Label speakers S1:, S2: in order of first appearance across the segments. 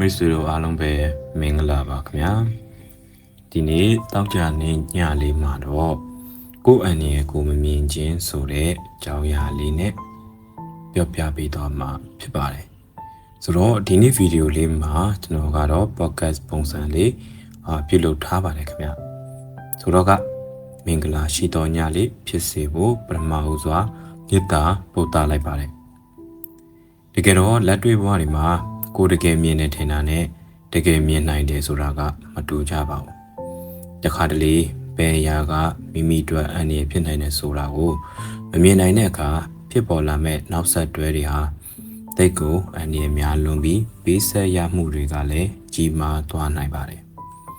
S1: မိတ်ဆွေတို့အားလုံးပဲမင်္ဂလာပါခင်ဗျာဒီနေ့တောက်ကြနေညလေးမှာတော့ကိုယ့်အန်ရဲ့ကိုမမြင်ခြင်းဆိုတဲ့အကြောင်းအရာလေးနဲ့ပြောပြပေးသွားမှာဖြစ်ပါတယ်ဆိုတော့ဒီနေ့ဗီဒီယိုလေးမှာကျွန်တော်ကတော့ podcast ပုံစံလေးအာပြုလုပ်ထားပါတယ်ခင်ဗျာဆိုတော့ကမင်္ဂလာရှိတော်ညလေးဖြစ်စေဖို့ပထမဦးစွာမေတ္တာပို့သလိုက်ပါတယ်တကယ်တော့လက်တွေ့ဘဝတွေမှာ ကိုယ်တကယ်မြင်နေထင်တာနဲ့တကယ်မြင်နိုင်တယ်ဆိုတာကမတူကြပါဘူး။တခါတလေဘယ်အရာကမိမိအတွက်အန္တရာယ်ဖြစ်နိုင်တယ်ဆိုတာကိုမမြင်နိုင်တဲ့အခါဖြစ်ပေါ်လာမဲ့နောက်ဆက်တွဲတွေဟာတိတ်ကိုအန္တရာယ်များလွန်ပြီးပေးဆက်ရမှုတွေကလည်းကြီးမားသွားနိုင်ပါတယ်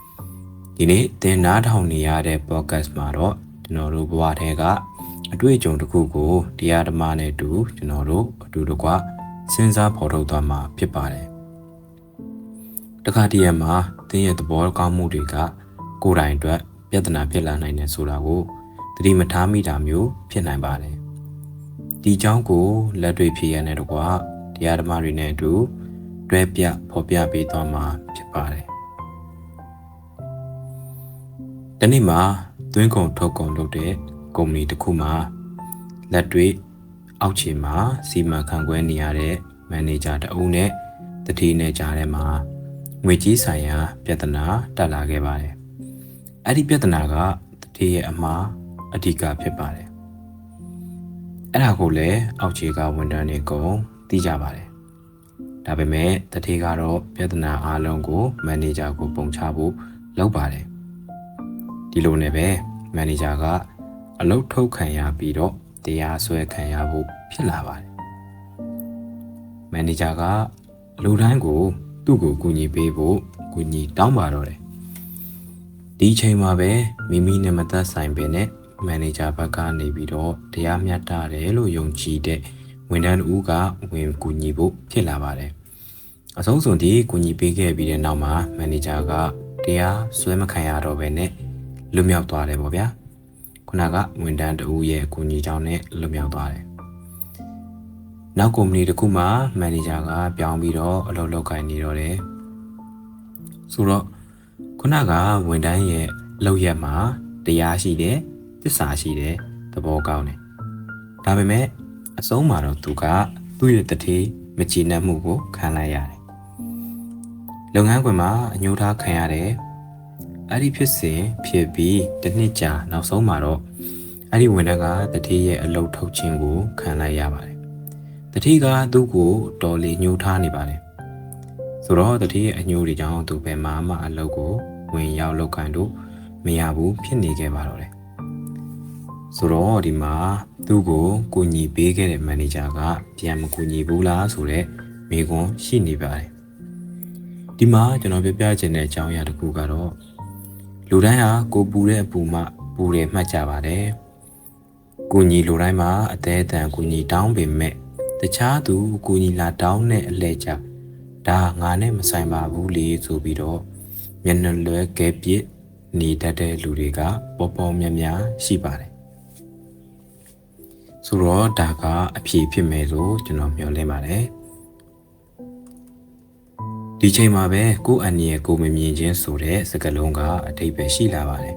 S1: ။ဒီနေ့သင်နားထောင်နေရတဲ့ podcast မှာတော့ကျွန်တော်တို့ဘဝထဲကအတွေ့အကြုံတစ်ခုကိုတရားဓမ္မနဲ့တူကျွန်တော်တို့အတူတကွစဉ်းစားဖော်ထုတ်သွားမှာဖြစ်ပါတယ်။ တခါတည်းရမှာသင်ရဲ့သဘောကောင်းမှုတွေကကိုယ်တိုင်အတွက်ပြဿနာဖြစ်လာနိုင်တယ်ဆိုတာကိုသတိမထားမိတာမျိုးဖြစ်နိုင်ပါတယ်။ဒီအကြောင်းကိုလက်တွေ့ဖြစ်ရတဲ့တကွာတရားဓမ္မတွေနဲ့အတူတွဲပြဖော်ပြပေးသွားမှာဖြစ်ပါတယ်။ဒီနေ့မှာသွင်းကုန်ထုတ်ကုန်လုပ်တဲ့ကုမ္ပဏီတစ်ခုမှာလက်တွေ့အောက်ခြေမှာစီမံခန့်ခွဲနေရတဲ့မန်နေဂျာတအုပ်နဲ့တတိနဲ့ကြားထဲမှာ ငွေကြီးဆိုင်ရာ ပြဿနာတက်လာခဲ့ပါတယ်။အဲ့ဒီပြဿနာကတတိရဲ့အမှားအဓိကဖြစ်ပါတယ်။အဲ့ဒါကိုလည်းအောက်ခြေကဝန်ထမ်းတွေကုန်သိကြပါတယ်။ဒါပေမဲ့တတိကတော့ပြဿနာအလုံးကိုမန်နေဂျာကိုပုံချဖို့လုပ်ပါတယ်။ဒီလိုနဲ့ပဲမန်နေဂျာကအလုပ်ထုတ်ခံရပြီးတော့တရားစွဲခံရဖို့ဖြစ်လာပါတယ်။မန်နေဂျာကလူတိုင်းကို သူ့ကိုကူညီပေးဖို့ကူညီတောင်းပါတော့တယ်။ဒီချိန်မှာပဲမိမိနဲ့မသက်ဆိုင်ပဲနဲ့မန်နေဂျာဘက်ကနေပြီးတော့တရားမျှတတယ်လို့ယုံကြည်တဲ့ဝန်ထမ်းဦးကဝင်ကူညီဖို့ဖြစ်လာပါတယ်။အဆုံးစွန်ဒီကူညီပေးခဲ့ပြီးတဲ့နောက်မှာမန်နေဂျာကတရားစွဲမခံရတော့ဘဲနဲ့လွတ်မြောက်သွားတယ်ပေါ့ဗျာ။ခုနကဝန်ထမ်းတဦးရဲ့အကူအညီကြောင့်နဲ့လွတ်မြောက်သွားတယ်။ နောက်ကုမ္ပဏီတစ်ခုမှာမန်နေဂျာကပြောင်းပြီးတော့အလုပ်လုပ်ကိုင်နေတော့တယ်။ဆိုတော့ခုနကဝန်ထမ်းရဲ့လုပ်ရက်မှာတရားရှိတယ်၊သစ္စာရှိတယ်၊သဘောကောင်းတယ်။ဒါပေမဲ့အဆုံးမှာတော့သူကသူ့ရဲ့တတိမချီနှက်မှုကိုခံလိုက်ရတယ်။လုပ်ငန်းခွင်မှာအညှိုးထားခံရတယ်။အဲ့ဒီဖြစ်စဉ်ဖြစ်ပြီးတစ်နှစ်ကြာနောက်ဆုံးမှာတော့အဲ့ဒီဝန်ထမ်းကတတိရဲ့အလုတ်ထုတ်ခြင်းကိုခံလိုက်ရပါတယ်။ တတိကသူ့ကိုတော်လီညှိုးထားနေပါတယ်။ဆိုတော့တတိရဲ့အညှိုးတွေကြောင့်သူပဲမှမအလုတ်ကိုဝင်ရောက်လောက်ကန်တို့မရဘူးဖြစ်နေခဲ့ပါတော့တယ်။ဆိုတော့ဒီမှာသူ့ကိုကူညီပေးခဲ့တဲ့မန်နေဂျာကပြန်မကူညီဘူးလားဆိုတော့မိကွန်းရှိနေပါတယ်။ဒီမှာကျွန်တော်ပြပြချင်တဲ့အကြောင်းအရာတစ်ခုကတော့လူတိုင်းဟာကိုပူတဲ့အပူမှပူတယ်မှတ်ကြပါတယ်။ကိုညီလူတိုင်းမှာအသေးအတန်ကိုညီတောင်းပေမဲ့ တခြားသူကိုညီလာတောင်းတဲ့အလဲကြဒါငါနဲ့မဆိုင်ပါဘူးလေဆိုပြီးတော့မျက်နှာလွဲကဲပြစ်နေတတ်တဲ့လူတွေကပေါ်ပေါ်များများရှိပါတယ်။ဆိုတော့ဒါကအဖြေဖြစ်မယ်လို့ကျွန်တော်မျှော်လင့်ပါတယ်။ဒီချိန်မှာပဲကိုယ်အန်နီရဲ့ကိုမမြင်ခြင်းဆိုတဲ့စကားလုံးကအတိတ်ပဲရှိလာပါတယ်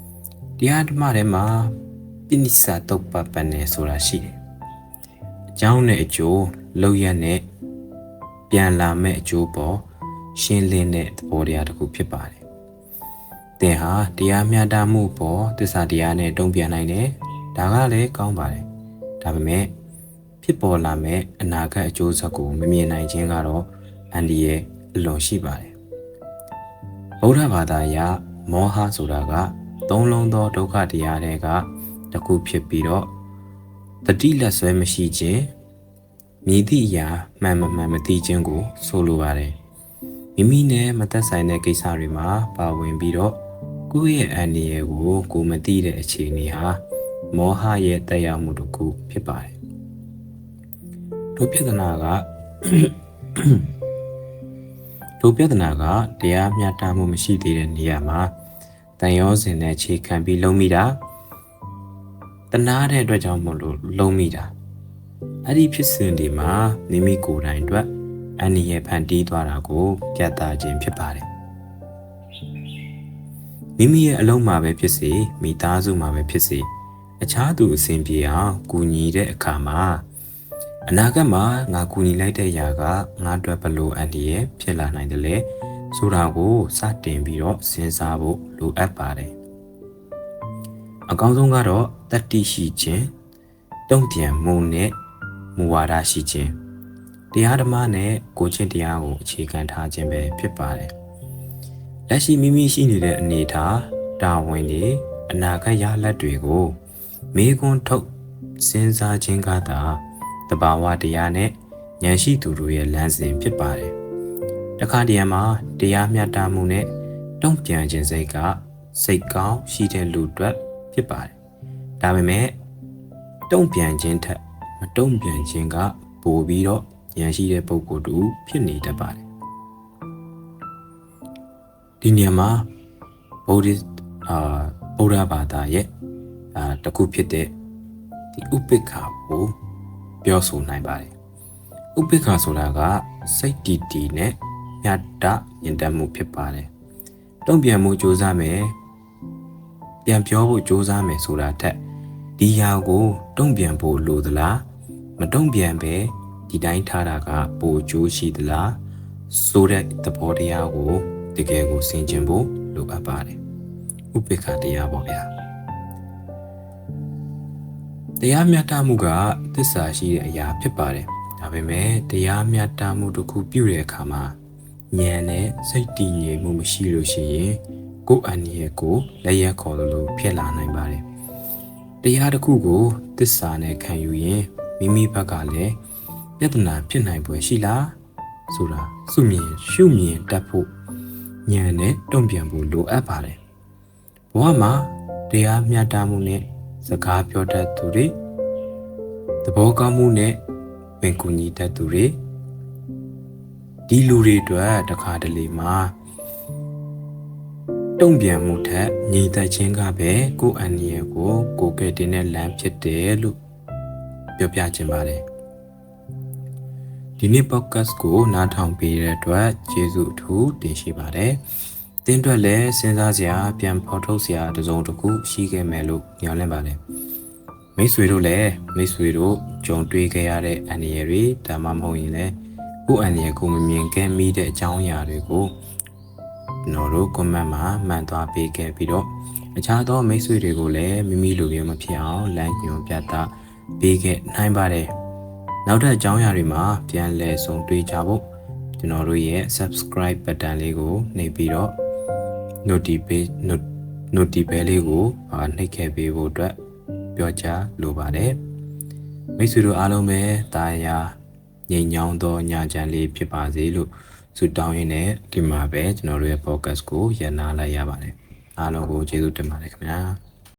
S1: ။တရားဓမ္မထဲမှာပိနိစာတုတ်ပပန်နေဆိုတာရှိတယ်။အ ကြောင်းနဲ့အကျိုးလောက်ရနဲ့ပြန်လာမဲ့အကျိုးပေါ်ရှင်းလင်းတဲ့သဘောတရားတစ်ခုဖြစ်ပါတယ်။သင်ဟာတရားမျှတမှုပေါ်သစ္စာတရားနဲ့တုံ့ပြန်နိုင်တယ်။ဒါကလည်းကောင်းပါတယ်။ဒါပေမဲ့ဖြစ်ပေါ်လာမဲ့အနာဂတ်အကျိုးဆက်ကိုမမြင်နိုင်ခြင်းကတော့အန္တရာယ်အလွန်ရှိပါတယ်ဗုဒ္ဓဘာသာအရမောဟဆိုတာကသုံးလုံးသောဒုက္ခတရားတွေကတစ်ခုဖြစ်ပြီးတော့ တတိလက်ဆွဲမရှိခြင်းမြည်သည့်အရာမှန်မမှန်မသိခြင်းကို ဆိုလိုပါတယ်မိမိနဲ့မသက်ဆိုင်တဲ့ကိစ္စတွေမှာပါဝင်ပြီးတော့ကိုယ့်ရဲ့အန္တရာယ်ကို ကိုမသိတဲ့အခြေအနေဟာမောဟရဲ့တက်ရောက်မှုတစ်ခုဖြစ်ပါတယ်တို့ပြဿနာကဒုပြဿနာကတရားမျှတမှုမရှိသေးတဲ့နေရာမှာတန်ရောစင်နဲ့ခြေခံပြီးလုံးမိတာ တနာတဲ့အတွက်ကြောင့်မလို့လုံးမိတာအဲ့ဒီဖြစ်စဉ်ဒီမှာမိမိကိုယ်တိုင်အတွက်အန္တရာယ်ဖန်တီးသွားတာကိုပြသခြင်းဖြစ်ပါတယ်မိမိရဲ့အလုံးမှာပဲဖြစ်စေမိသားစုမှာပဲဖြစ်စေအခြားသူအဆင်ပြေအောင်ကူညီတဲ့အခါမှာအနာဂတ်မှာငါကူညီလိုက်တဲ့ຢာကငါအတွက်ဘလို့အန္တရာယ်ဖြစ်လာနိုင်တယ်လဲဆိုတာကိုစတင်ပြီးတော့စဉ်းစားဖို့လိုအပ်ပါတယ် အကောင်းဆုံးကတော့တတ္တိရှိခြင်းတုံ့ပြန်မှုနဲ့မူဝါဒရှိခြင်းတရားဓမ္မနဲ့ကိုချင်းတရားကိုအခြေခံထားခြင်းပဲဖြစ်ပါတယ်လက်ရှိမိမိရှိနေတဲ့အနေအထားတာဝန်တွေအနာဂတ်ရလဒ်တွေကိုမေးခွန်းထုတ်စဉ်းစားခြင်းကသာတဘာဝတရားနဲ့ဉာဏ်ရှိသူတို့ရဲ့လမ်းစဉ်ဖြစ်ပါတယ်တခါတရံမှာတရားမျှတမှုနဲ့တုံ့ပြန်ခြင်းစိတ်ကစိတ်ကောင်းရှိတဲ့လူအတွက် ဖြစ်ပါတယ်ဒါပေမဲ့တုံ့ပြန်ခြင်းထက်မတုံ့ပြန်ခြင်းကပိုပြီးတော့ဉာဏ်ရှိတဲ့ပုဂ္ဂိုလ်တူဖြစ်နေတတ်ပါတယ်ဒီနေရာမှာဗုဒ္ဓအာဗုဒ္ဓဘာသာရဲ့အာတခုဖြစ်တဲ့ဒီဥပိ္ပခာကိုပြောဆိုနိုင်ပါတယ်ဥပိ္ပခာဆိုတာကစိတ်တည်တည်နဲ့မြတ်တညင်တတ်မှုဖြစ်ပါတယ်တုံ့ပြန်မှုစ조사မယ် ပြန်ပြောဖို့စ조사မယ်ဆိုတာထက်ဒီဟာကိုတုံ့ပြန်ဖို့လိုသလားမတုံ့ပြန်ပဲဒီတိုင်းထားတာကပိုကျိုးရှိသလားဆိုတဲ့သဘောတရားကိုတကယ်ကိုဆင်ခြင်ဖို့လိုအပ်ပါတယ်ဥပေက္ခတရားပေါ့ဗျာတရားမျှတမှုကသစ္စာရှိတဲ့အရာဖြစ်ပါတယ်ဒါပေမဲ့တရားမျှတမှုတစ်ခုပြုတဲ့အခါမှာဉာဏ်နဲ့စိတ်တည်ငြိမ်မှုမရှိလို့ရှိရင် ကိုယ်အန္တရာယ်ကိုလက်ရက်ခေါ်လို့ဖြစ်လာနိုင်ပါတယ်တရားတစ်ခုကိုသစ္စာနဲ့ခံယူရင်မိမိဘက်ကလည်းပြဿနာဖြစ်နိုင်ပွဲရှိလားဆိုတာစုမြင်ရှုမြင်တတ်ဖို့ဉာဏ်နဲ့တုံ့ပြန်ဖို့လိုအပ်ပါတယ်ဘဝမှာတရားမျှတမှုနဲ့စကားပြောတတ်သူတွေသဘောကောင်းမှုနဲ့ဝင်ကူညီတတ်သူတွေဒီလူတွေအတွက်တခါတလေမှာ တုံ့ပြန်မှုထက်ညီသက်ချင်းကပဲကိုယ်အန္တရာယ်ကိုကိုယ်ကယ်တင်တဲ့လမ်းဖြစ်တယ်လို့ပြောပြခြင်းပါတယ်ဒီနေ့ podcast ကိုနားထောင်ပေးတဲ့အတွက်ကျေးဇူးအထူးတင်ရှိပါတယ်။တင်းအတွက်လည်းစဉ်းစားစရာပြန်ဖော်ထုတ်စရာတစုံတစ်ခုရှိခဲ့မယ်လို့ညွှန်လင့်ပါတယ်။မိတ်ဆွေတို့လည်းမိတ်ဆွေတို့ကြုံတွေ့ခဲ့ရတဲ့အန္တရာယ်တွေဒါမှမဟုတ်ရင်လည်းကိုယ့်အန္တရာယ်ကိုမမြင်ခဲ့မိတဲ့အကြောင်းအရာတွေကို ကျွန်တော်တို့ comment မှာမှန်သွားပေးခဲ့ပြီးတော့အခြားသောမိတ်ဆွေတွေကိုလည်းမိမိလိုမျိုးမဖြစ်အောင်လမ်းညွှန်ပြသပေးခဲ့နိုင်ပါတယ်။နောက်ထပ်အကြောင်းအရာတွေမှာပြန်လည်ဆုံတွေ့ကြဖို့ကျွန်တော်တို့ရဲ့ subscribe button လေးကိုနှိပ်ပြီးတော့ notification notification လေးကိုနှိပ်ခဲ့ပေးဖို့အတွက်ပြောကြားလိုပါတယ်မိတ်ဆွေတို့အားလုံးပဲတာယာငြိမ်ချောင်းသောညချမ်းလေးဖြစ်ပါစေလို့ ဆုတောင်းရင်းနဲ့ဒီမှာပဲကျွန်တော်တို့ရဲ့ podcast ကိုရန်နာလိုက်ရပါတယ်အားလုံးကိုကျေးဇူးတင်ပါတယ်ခင်ဗျာ